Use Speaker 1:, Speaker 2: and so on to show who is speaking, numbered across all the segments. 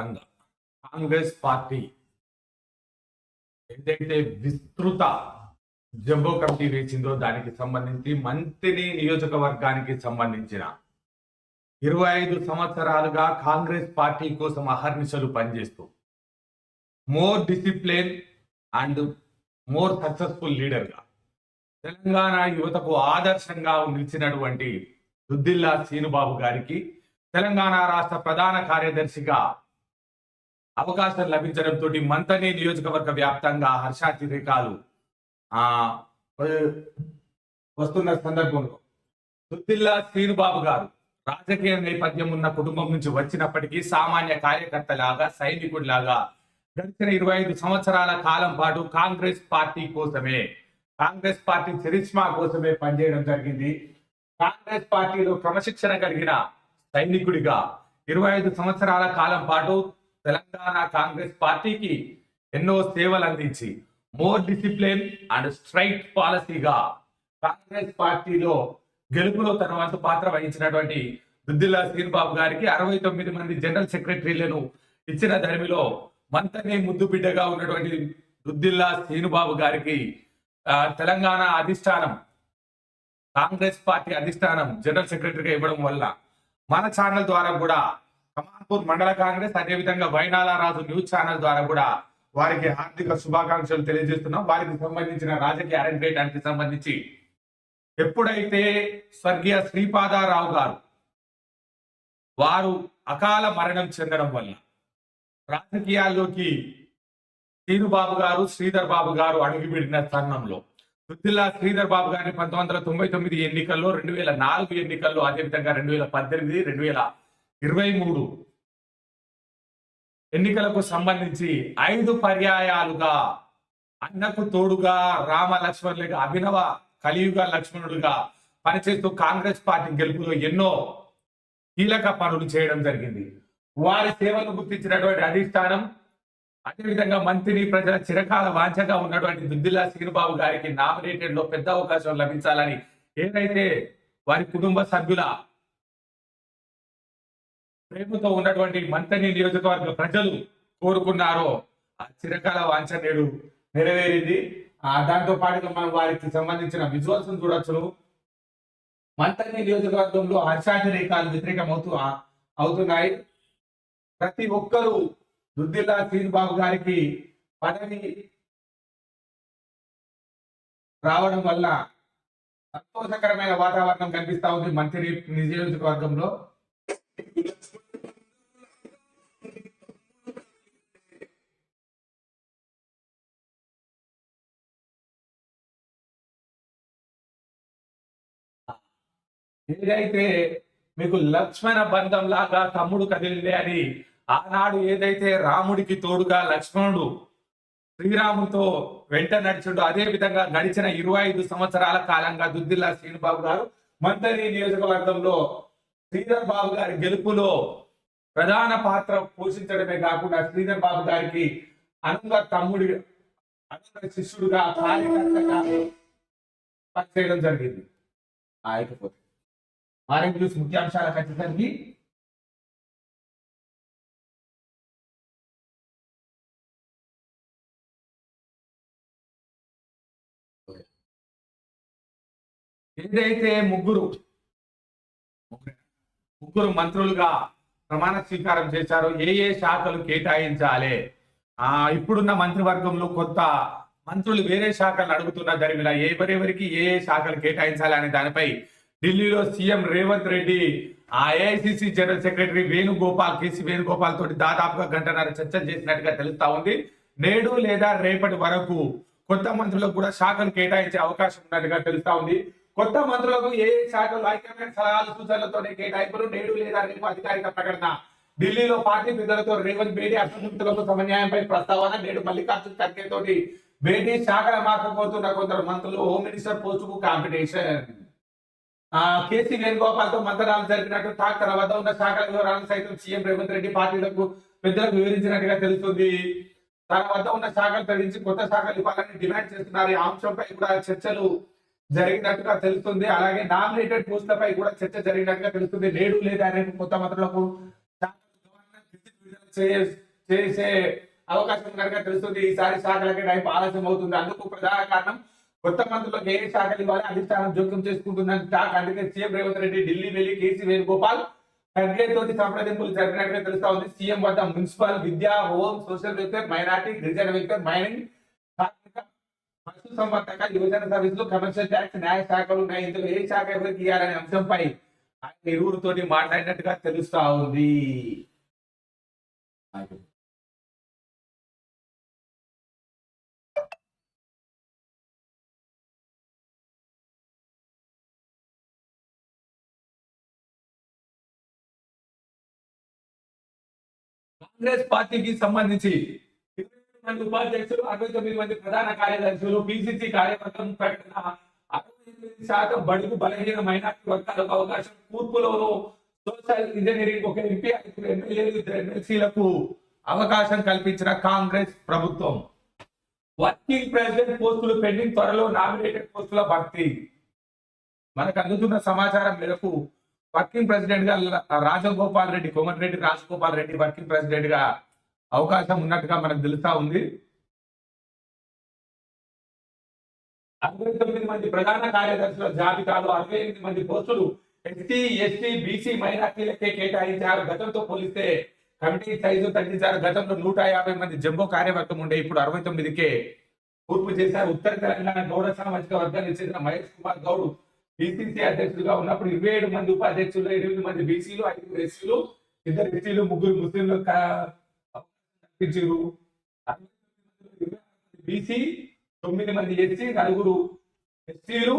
Speaker 1: మొత్తంగా కాంగ్రెస్ పార్టీ ఏదైతే విస్తృత జంబో కమిటీ వేసిందో దానికి సంబంధించి మంత్రి నియోజకవర్గానికి సంబంధించిన ఇరవై ఐదు సంవత్సరాలుగా కాంగ్రెస్ పార్టీ కోసం అహర్నిశలు పనిచేస్తూ more discipline and more successful లీడర్గా తెలంగాణ యువతకు ఆదర్శంగా నిలిచినటువంటి దుద్దిల్లా శ్రీనుబాబు గారికి తెలంగాణ రాష్ట్ర ప్రధాన కార్యదర్శిగా అవకాశం లభించడంతో మంతనే నియోజకవర్గ వ్యాప్తంగా హర్షాతిరేకాలు ఆ వస్తున్న సందర్భంలో. సుద్దిల్లా శ్రీనుబాబు గారు రాజకీయ నేపథ్యం ఉన్న కుటుంబం నుంచి వచ్చినప్పటికీ సామాన్య కార్యకర్తలాగా సైనికుడిలాగా గడిచిన ఇరవై ఐదు సంవత్సరాల కాలం పాటు కాంగ్రెస్ పార్టీ కోసమే కాంగ్రెస్ పార్టీ చరిష్మా కోసమే పనిచేయడం జరిగింది. కాంగ్రెస్ పార్టీలో క్రమశిక్షణ కలిగిన సైనికుడిగా ఇరవై ఐదు సంవత్సరాల కాలం పాటు తెలంగాణ కాంగ్రెస్ పార్టీకి ఎన్నో సేవలు అందించి మోర్ డిసిప్లిన్ అండ్ స్ట్రైట్ పాలసీగా కాంగ్రెస్ పార్టీలో గెలుపులో తన వంతు పాత్ర వహించినటువంటి దుద్దిల్లా శ్రీనిబాబు గారికి అరవై తొమ్మిది మంది జనరల్ సెక్రటరీలను ఇచ్చిన ధర్మిలో మంతనే ముద్దు బిడ్డగా ఉన్నటువంటి దుద్దిల్లా శ్రీనుబాబు గారికి తెలంగాణ అధిష్టానం కాంగ్రెస్ పార్టీ అధిష్టానం జనరల్ సెక్రటరీగా ఇవ్వడం వల్ల మన ఛానల్ ద్వారా కూడా కమాన్పూర్ మండల కాంగ్రెస్ అదేవిధంగా వైనాల రాజు న్యూస్ ఛానల్ ద్వారా కూడా వారికి హార్దిక శుభాకాంక్షలు తెలియజేస్తున్నాం. వారికి సంబంధించిన రాజకీయ అరంగేటానికి సంబంధించి ఎప్పుడైతే స్వర్గీయ శ్రీపాదారావు గారు వారు అకాల మరణం చెందడం వల్ల రాజకీయాల్లోకి శ్రీనుబాబు గారు శ్రీధర్ బాబు గారు అడుగుపెట్టిన తరుణంలో సుద్దిల్లా శ్రీధర్ బాబు గారిని పంతొమ్మిది వందల తొంభై తొమ్మిది ఎన్నికల్లో రెండు వేల నాలుగు ఎన్నికల్లో అదేవిధంగా రెండు వేల పద్దెనిమిది రెండు వేల ఇరవై మూడు. ఎన్నికలకు సంబంధించి ఐదు పర్యాయాలుగా అన్నకు తోడుగా రామ లక్ష్మణులుగా అభినవ కలియుగ లక్ష్మణుడుగా పనిచేస్తూ కాంగ్రెస్ పార్టీ గెలుపులో ఎన్నో కీలక పనులు చేయడం జరిగింది. వారి సేవలు గుర్తించినటువంటి అధిష్టానం అదేవిధంగా మంత్రి ప్రజల చిరకాల వాంఛగా ఉన్నటువంటి దుద్దిల్లా శ్రీనుబాబు గారికి నామినేటెడ్లో పెద్ద అవకాశం లభించాలని ఏదైతే వారి కుటుంబ సభ్యుల ప్రేమతో ఉన్నటువంటి మంతని నియోజకవర్గ ప్రజలు కోరుకున్నారో ఆ చిరకాల వాంఛ నేడు నెరవేరింది. ఆ దాంతో పాటుగా మనం వారికి సంబంధించిన విజువల్స్ చూడొచ్చు. మంతని నియోజకవర్గంలో హర్షాతిరేకాలు వ్యతిరేకమవుతూ అవుతున్నాయి. ప్రతి ఒక్కరూ దుద్దిల్లా శ్రీనిబాబు గారికి పదవి రావడం వల్ల సంతోషకరమైన వాతావరణం కనిపిస్తా ఉంది మంత్రి నియోజకవర్గంలో. ఏదైతే మీకు లక్ష్మణ బంధం లాగా తమ్ముడు కదిలింది అని ఆనాడు ఏదైతే రాముడికి తోడుగా లక్ష్మణుడు శ్రీరాముతో వెంట నడిచిండు అదే విధంగా గడిచిన ఇరవై ఐదు సంవత్సరాల కాలంగా దుద్దిల్లా శ్రీనిబాబు గారు మంత్రి నియోజకవర్గంలో శ్రీధర్ బాబు గారి గెలుపులో ప్రధాన పాత్ర పోషించడమే కాకుండా శ్రీధర్ బాబు గారికి అనంత తమ్ముడి అనంత శిష్యుడుగా కార్యకర్తగా పనిచేయడం జరిగింది. ఆయకపోతే ఆరెంజ్ న్యూస్ ముఖ్యాంశాల ఖచ్చితంగా ఏదైతే ముగ్గురు ముగ్గురు మంత్రులుగా ప్రమాణ స్వీకారం చేశారో ఏ ఏ శాఖలు కేటాయించాలి? ఆ ఇప్పుడున్న మంత్రివర్గంలో కొత్త మంత్రులు వేరే శాఖలు అడుగుతున్న జరిగిన ఎవరెవరికి ఏ ఏ శాఖలు కేటాయించాలి అనే దానిపై ఢిల్లీలో సీఎం రేవంత్ రెడ్డి ఆ AICC general secretary Venugopal KC Venugopal తోటి దాదాపుగా గంటన్నర చర్చ చేసినట్టుగా తెలుస్తా ఉంది. నేడు లేదా రేపటి వరకు కొత్త మంత్రులకు కూడా శాఖలు కేటాయించే అవకాశం ఉన్నట్టుగా తెలుస్తా ఉంది. కొత్త మంత్రులకు ఏ శాఖలు హైకమాండ్ సలహాలు సూచనలతోనే కేటాయింపులు? నేడు లేదా రేపు అధికారిక ప్రకటన. ఢిల్లీలో పార్టీ పెద్దలతో రేవంత్ భేటీ అసంతృప్తులకు సమన్యాయంపై ప్రస్తావన. నేడు మల్లికార్జున్ ఖర్గే తోటి భేటీ శాఖల మార్కపోతున్న కొందరు మంత్రులు హోమ్ మినిస్టర్ పోస్టుకు కాంపిటీషన్. కేసీ వేణుగోపాల్తో మంతనాలు జరిపినట్టు టాక్ తన వద్ద ఉన్న శాఖల వివరాలను సైతం సీఎం రేవంత్ రెడ్డి పార్టీలకు పెద్దలకు వివరించినట్టుగా తెలుస్తుంది. తన వద్ద ఉన్న శాఖలు తగ్గించి కొత్త శాఖలు ఇవ్వాలని డిమాండ్ చేస్తున్నారు. ఈ అంశంపై కూడా చర్చలు జరిగినట్టుగా తెలుస్తుంది. అలాగే నామినేటెడ్ పోస్టులపై కూడా చర్చ జరిగినట్టుగా తెలుస్తుంది. నేడు లేదా రేపు కొత్త మంత్రులకు చే- చేసే అవకాశం ఉన్నట్టుగా తెలుస్తుంది. ఈసారి శాఖలకి టైం ఆలస్యం అవుతుంది. అందుకు ప్రధాన కారణం కొత్త మంత్రులకు ఏ శాఖలు ఇవ్వాలి? అధిష్టానం జోక్యం చేసుకుంటుందని టాక్ అందుకే సీఎం రేవంత్ రెడ్డి ఢిల్లీ వెళ్ళి కేసీ వేణుగోపాల్ ఖర్గే తోటి సంప్రదింపులు జరిపినట్టుగా తెలుస్తా ఉంది. సీఎం వద్ద మున్సిపల్ విద్యా హోమ్ సోషల్ వెల్ఫేర్ మైనార్టీ గిరిజన వెల్ఫేర్ మైనింగ్ పశు సంవర్ధక యువజన సర్వీసులు కమర్షియల్ ట్యాక్స్ న్యాయ శాఖలు ఉన్నాయి. ఇందులో ఏ శాఖ ఎవరికి ఇవ్వాలనే అంశంపై ఆయన ఇరువురితోటి మాట్లాడినట్టుగా తెలుస్తా ఉంది. కాంగ్రెస్ పార్టీకి సంబంధించి మంది ఉపాధ్యక్షులు అరవై తొమ్మిది మంది ప్రధాన కార్యదర్శులు పిసిసి కార్యవర్గం ప్రకటన అరవై ఎనిమిది శాతం బడుగు బలహీన మైనార్టీ వర్గాలకు అవకాశం. కూర్పులోను సోషల్ ఇంజనీరింగ్ ఒక ఎంపీ ఐదుగురు ఎమ్మెల్యేలు ఇద్దరు ఎమ్మెల్సీలకు అవకాశం కల్పించిన కాంగ్రెస్ ప్రభుత్వం. వర్కింగ్ ప్రెసిడెంట్ పోస్టులు పెండింగ్ త్వరలో నామినేటెడ్ పోస్టుల భర్తీ. మనకు అందుతున్న సమాచారం మేరకు వర్కింగ్ ప్రెసిడెంట్గా రాజగోపాల్ రెడ్డి కోమటిరెడ్డి రాజగోపాల్ రెడ్డి వర్కింగ్ ప్రెసిడెంట్గా అవకాశం ఉన్నట్టుగా మనకు తెలుస్తా ఉంది. అరవై తొమ్మిది మంది ప్రధాన కార్యదర్శుల జాబితాలో అరవై ఎనిమిది మంది పోస్టులు ఎస్టీ ఎస్టీ బీసీ మైనార్టీలకే కేటాయించారు. గతంతో పోలిస్తే కమిటీ సైజు తగ్గించారు. గతంలో నూట యాభై మంది జంబో కార్యవర్గం ఉండే ఇప్పుడు అరవై తొమ్మిదికే కూర్పు చేశారు. ఉత్తర తెలంగాణ గౌడ సామాజిక వర్గానికి చెందిన మహేష్ కుమార్ గౌడ్ బీసీసీ అధ్యక్షుడిగా ఉన్నప్పుడు ఇరవై ఏడు మంది ఉపాధ్యక్షులు ఎనిమిది మంది బీసీలు ఐదు ఎస్సీలు ఇద్దరు ఎస్సీలు ముగ్గురు ముస్లింలు కల్పించారు బీసీ తొమ్మిది మంది ఎస్సీ నలుగురు ఎస్సీలు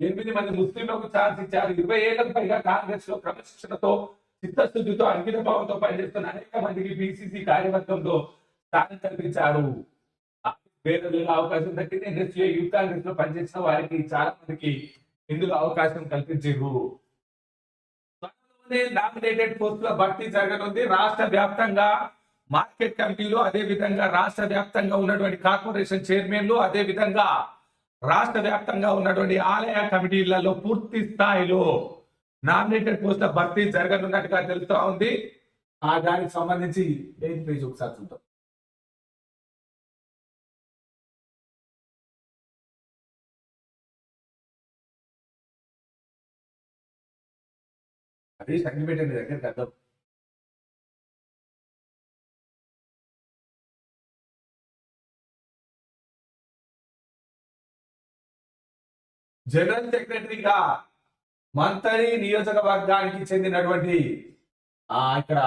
Speaker 1: ఎనిమిది మంది ముస్లింలకు ఛాన్స్ ఇచ్చారు. ఇరవై ఏళ్ళకు పైగా కాంగ్రెస్లో క్రమశిక్షణతో చిత్తశుద్ధితో అంకిత భావంతో పనిచేస్తున్న అనేక మందికి బీసీసీ కార్యవర్గంలో స్థానం కల్పించారు. వేరే అవకాశం దక్కింది ఇండస్ట్రీ యూత్ కాంగ్రెస్లో పనిచేసిన వారికి చాలా మందికి ఇందులో అవకాశం కల్పించారు నామినేటెడ్ పోస్టుల భర్తీ జరగనుంది. రాష్ట్ర వ్యాప్తంగా మార్కెట్ కమిటీలు అదే విధంగా రాష్ట్ర వ్యాప్తంగా ఉన్నటువంటి కార్పొరేషన్ చైర్మన్లు అదే విధంగా రాష్ట్ర వ్యాప్తంగా ఉన్నటువంటి ఆలయ కమిటీలలో పూర్తి స్థాయిలో నామినేటెడ్ పోస్టుల భర్తీ జరగనున్నట్టుగా తెలుస్తూ ఉంది. ఆ దానికి సంబంధించి ఎయిత్ పేజ్ ఒకసారి చూద్దాం. అది సంగిపెట్టే దగ్గరికి అర్థం జనరల్ సెక్రటరీగా మంత్రి నియోజకవర్గానికి చెందినటువంటి ఇక్కడ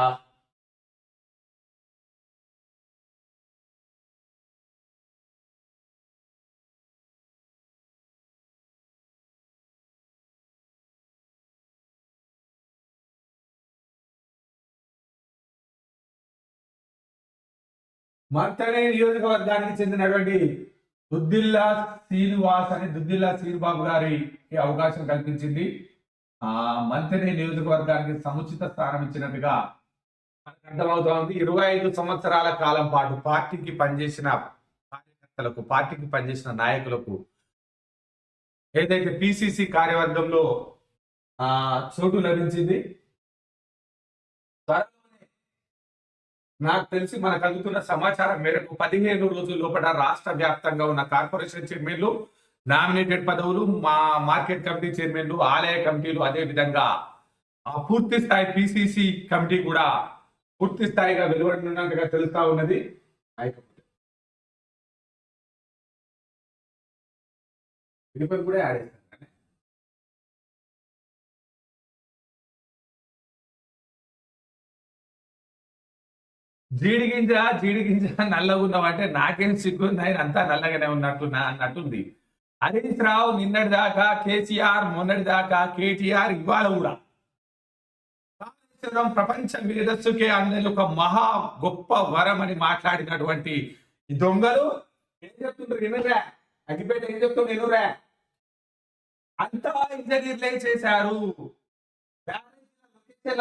Speaker 1: మంతరి నియోజకవర్గానికి చెందినటువంటి దుద్దిల్లా శ్రీనివాస్ అని దుద్దిల్లా శ్రీనిబాబు గారికి అవకాశం కల్పించింది. ఆ మంత్రి నియోజకవర్గానికి సముచిత స్థానం ఇచ్చినట్టుగా అర్థమవుతా ఉంది ఇరవై ఐదు సంవత్సరాల కాలం పాటు పార్టీకి పనిచేసిన కార్యకర్తలకు పార్టీకి పనిచేసిన నాయకులకు ఏదైతే పిసిసి కార్యవర్గంలో ఆ చోటు లభించింది. నాకు తెలిసి మనకు అందుతున్న సమాచారం మేరకు పదిహేను రోజుల లోపల రాష్ట్ర వ్యాప్తంగా ఉన్న కార్పొరేషన్ చైర్మన్లు నామినేటెడ్ పదవులు మా మార్కెట్ కమిటీ చైర్మన్లు ఆలయ కమిటీలు అదే విధంగా పూర్తి స్థాయి పిసిసి కమిటీ కూడా పూర్తి స్థాయిగా వెలువడినట్టుగా తెలుస్తా ఉన్నది. అయిపోతుంది కూడా యాడ్ జీడి గింజ జీడి గింజ నల్లగా ఉన్నావంటే నాకేం సిగ్గుంది ఆయన అంతా నల్లగానే ఉన్నట్టు అన్నట్టుంది. హరీష్ రావు నిన్నటి దాకా కేసీఆర్ మొన్నటి దాకా కేటీఆర్ ఇవాళ కూడా. కాళేశ్వరం ప్రపంచ మేధస్సుకే అందరి ఒక మహా గొప్ప వరం అని మాట్లాడినటువంటి ఈ దొంగలు ఏం చెప్తుండ్రు వినరా? అగ్గిపేట ఏం చెప్తుండ్రు వినురా? అంతా ఇంజనీర్లే చేశారు.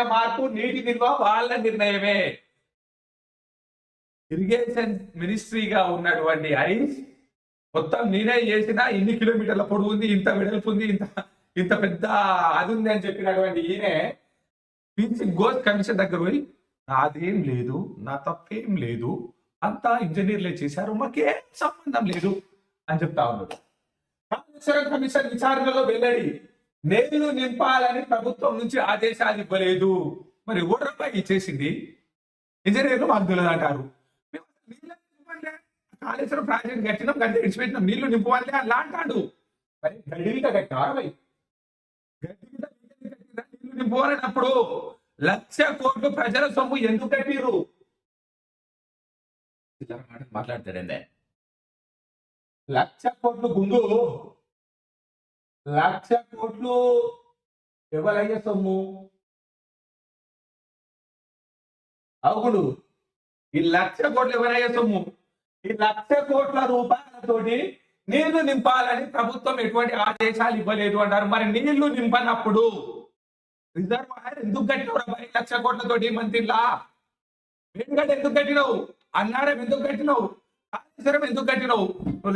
Speaker 1: మార్పు నీటి నిల్వ వాళ్ళ నిర్ణయమే. ఇరిగేషన్ మినిస్ట్రీగా ఉన్నటువంటి హరీష్ మొత్తం నేనే చేసిన ఇన్ని కిలోమీటర్ల పొడవు ఉంది ఇంత వెడల్పు ఉంది ఇంత ఇంత పెద్ద అది ఉంది అని చెప్పినటువంటి ఈయనే పీసీ గోస్ కమిషన్ దగ్గర పోయి నాదేం లేదు నా తప్పేం లేదు అంతా ఇంజనీర్లే చేశారు మాకేం సంబంధం లేదు అని చెప్తా ఉన్నారు కాళేశ్వరం కమిషన్ విచారణలో వెల్లడి నేను నింపాలని ప్రభుత్వం నుంచి ఆదేశాలు ఇవ్వలేదు మరి ఓడపై ఇచ్చేసింది ఇంజనీర్లు మాకు తెలియదు అంటారు కాళేశ్వరం ప్రాజెక్ట్ కట్టినాం గడ్డి విడిచిపెట్టినాం నీళ్ళు నింపవాలి అలా అంటాడు. మరి గడ్డి మీద కట్టినారు భయ్ మీద నీళ్ళు నింపువాలన్నప్పుడు లక్ష కోట్లు ప్రజల సొమ్ము ఎందుకు కట్టిరు చిల్లర మాటలు మాట్లాడతాడండి లక్ష కోట్లు గుండు. లక్ష కోట్లు ఎవరయ్యే సొమ్ము? అవును. ఈ లక్ష కోట్లు ఎవరయ్యే సొమ్ము? ఈ లక్ష కోట్ల రూపాయలతోటి నీళ్ళు నింపాలని ప్రభుత్వం ఎటువంటి ఆదేశాలు ఇవ్వలేదు అంటారు. మరి నీళ్ళు నింపనప్పుడు రిజర్వాయర్ ఎందుకు కట్టినవు రా లక్ష కోట్లతోటి మంత్రిలా? ఎందుకంటే ఎందుకు కట్టినవు? అన్నారం ఎందుకు కట్టినవు? కాళేశ్వరం ఎందుకు కట్టినవు?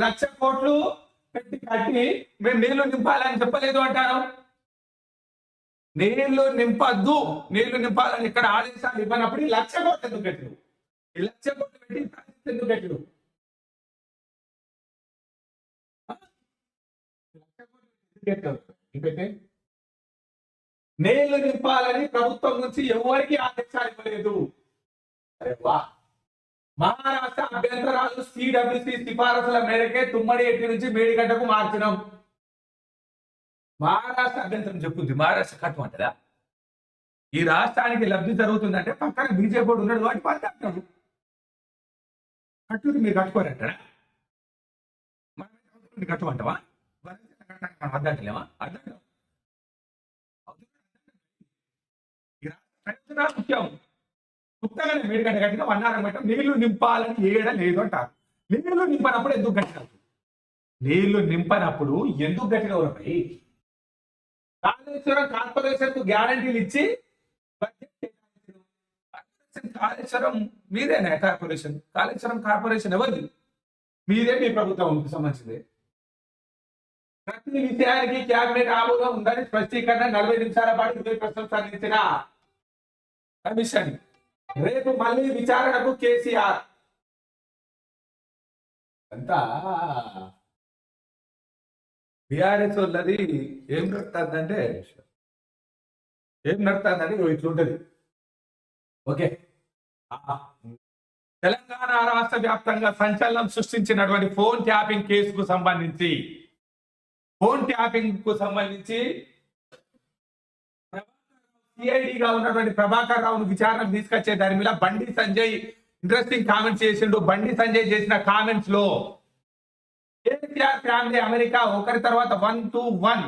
Speaker 1: లక్ష కోట్లు పెట్టి కట్టి మేము నీళ్ళు నింపాలని చెప్పలేదు అంటారు. నీళ్ళు నింపద్దు. నీళ్ళు నింపాలని ఇక్కడ ఆదేశాలు ఇవ్వనప్పుడు ఈ లక్ష కోట్లు ఎందుకు కట్టినవు? ఈ లక్ష కోట్లు పెట్టి ఎందుకు కట్టినవు? కోట్లు నీళ్ళు నింపాలని ప్రభుత్వం నుంచి ఎవరికి ఆదేశాలు ఇవ్వలేదు. అరే వా. మహారాష్ట్ర అభ్యంతరాలు సిడబ్ల్యూసి సిఫారసుల మేరకే తుమ్మడి ఎట్టి నుంచి మేడిగడ్డకు మార్చినాం. మహారాష్ట్ర అభ్యంతరం చెప్పుంది మహారాష్ట్ర కట్టమంటదా ఈ రాష్ట్రానికి లబ్ధి జరుగుతుందంటే పక్కన బీజేపీ ఉన్నాడు. వాటి పార్టీ అంటాడు కట్టుడు మీరు కట్టుకోరంటారా? మనం కట్టమంటావా? మనం అద్దంటలేమా అర్థం ఈ రాష్ట్ర ప్రయోజనాలు ముఖ్యం. కట్టిన అన్నారం నీళ్ళు నింపాలని ఏడ లేదు అంటారు. నీళ్ళు నింపనప్పుడు ఎందుకు గట్టిగా నీళ్ళు నింపనప్పుడు ఎందుకు గట్టిగా ఉన్నాయి కాళేశ్వరం కార్పొరేషన్కు గ్యారంటీలు ఇచ్చి కార్పొరేషన్ కాళేశ్వరం మీదేనా కార్పొరేషన్? కాళేశ్వరం కార్పొరేషన్ ఎవరిది? మీదే మీ ప్రభుత్వం సంబంధించింది. ఈ విషయానికి క్యాబినెట్ ఆమోదం ఉందని స్పష్టీకరణ నలభై నిమిషాల పాటు ఇరవై ప్రశ్నలు సంధించిన కమిషన్. రేపు మళ్ళీ విచారణకు కేసీఆర్. అంతా బీఆర్ఎస్ వాళ్ళది ఏం నడుతుందంటే ఏం నడుతుందంటే ఇట్లుంటది. ఓకే. తెలంగాణ రాష్ట్ర వ్యాప్తంగా సంచలనం సృష్టించినటువంటి ఫోన్ ట్యాపింగ్ కేసుకు సంబంధించి ఫోన్ ట్యాపింగ్కు సంబంధించి సిఐడిగా ఉన్నటువంటి ప్రభాకర్ రావును విచారణ తీసుకొచ్చే దాని మీద బండి సంజయ్ ఇంట్రెస్టింగ్ కామెంట్స్ చేసిండు. బండి సంజయ్ చేసిన కామెంట్స్లో కేసీఆర్ ఫ్యామిలీ అమెరికా ఒకరి తర్వాత వన్ టు వన్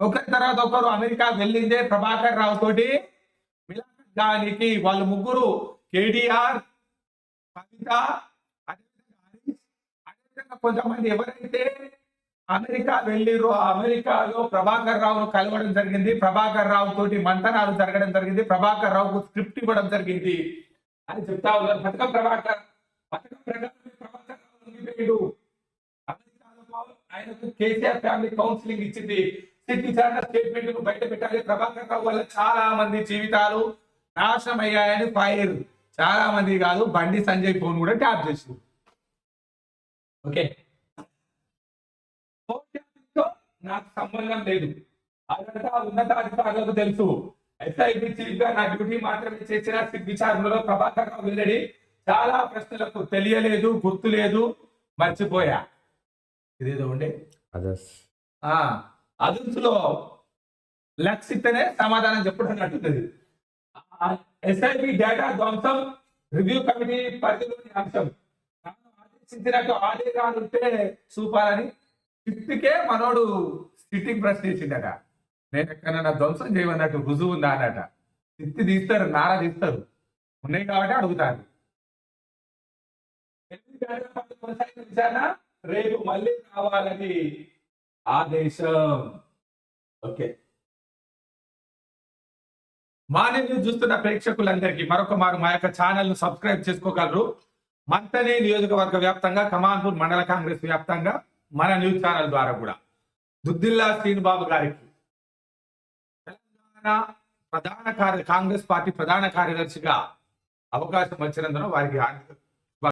Speaker 1: ఒకరి తర్వాత ఒకరు అమెరికా వెళ్ళిందే ప్రభాకర్ రావు తోటి. మిలానికి వాళ్ళు ముగ్గురు కేటీఆర్ కవిత అదేవిధంగా హరీష్, అదేవిధంగా కొంతమంది ఎవరైతే అమెరికా వెళ్ళిరో అమెరికాలో ప్రభాకర్ రావును కలవడం జరిగింది. ప్రభాకర్ రావు తోటి మంతనాలు జరగడం జరిగింది. ప్రభాకర్ రావుకు స్క్రిప్ట్ ఇవ్వడం జరిగింది. అని చెప్తా ఉన్నారు. పథకం ప్రభాకర్ పథకం ప్రకారం ప్రభాకర్ రావు అమెరికాలో ఆయనకు కేసీఆర్ ఫ్యామిలీ కౌన్సిలింగ్ ఇచ్చింది. సిద్ధి విచారణ స్టేట్మెంట్ బయట పెట్టాలి. ప్రభాకర్ రావు వల్ల చాలా మంది జీవితాలు నాశనం అయ్యాయని ఫైర్. చాలా మంది కాదు బండి సంజయ్ ఫోన్ కూడా ట్యాప్ చేసింది ఓకే? నాకు సంబంధం లేదు. అదంతా ఉన్నతాధికారులకు తెలుసు. ఎస్ఐబి చీఫ్గా నా డ్యూటీ మాత్రమే చేసిన విచారణలో ప్రభాకర్ రావు వెల్లడి చాలా ప్రశ్నలకు తెలియలేదు గుర్తు లేదు మర్చిపోయా. ఇదేదో ఉండే. అదుర్సులో లక్స్ ఇస్తేనే సమాధానం చెప్పడం అన్నట్టుంది ఎస్ఐబి డేటా ధ్వంసం రివ్యూ కమిటీ పరిధిలోని అంశం. ఆదేశించినట్టు ఆదేశాలు ఉంటే చూపాలని సిట్టికే మనోడు సిట్టింగ్ ప్రశ్న ఇచ్చిండట నేను ఎక్కడన్నా ధ్వంసం చేయమన్నట్టు రుజువు ఉందా అన్నట. సిట్టి తీస్తారు నారా తీస్తారు. ఉన్నాయి కాబట్టి అడుగుతాను విచారణ రేపు మళ్ళీ కావాలని ఆదేశం. ఓకే. మార్నింగ్ న్యూస్ చూస్తున్న ప్రేక్షకులందరికీ మరొక మారు మా యొక్క ఛానల్ను సబ్స్క్రైబ్ చేసుకోగలరు. మంతనే నియోజకవర్గ వ్యాప్తంగా కమాన్పూర్ మండల కాంగ్రెస్ వ్యాప్తంగా. మన న్యూస్ ఛానల్ ద్వారా కూడా. దుద్దిల్లా శ్రీనిబాబు గారికి. తెలంగాణ ప్రధాన కార్య కాంగ్రెస్ పార్టీ ప్రధాన కార్యదర్శిగా అవకాశం వచ్చినందున వారికి ఆర్థిక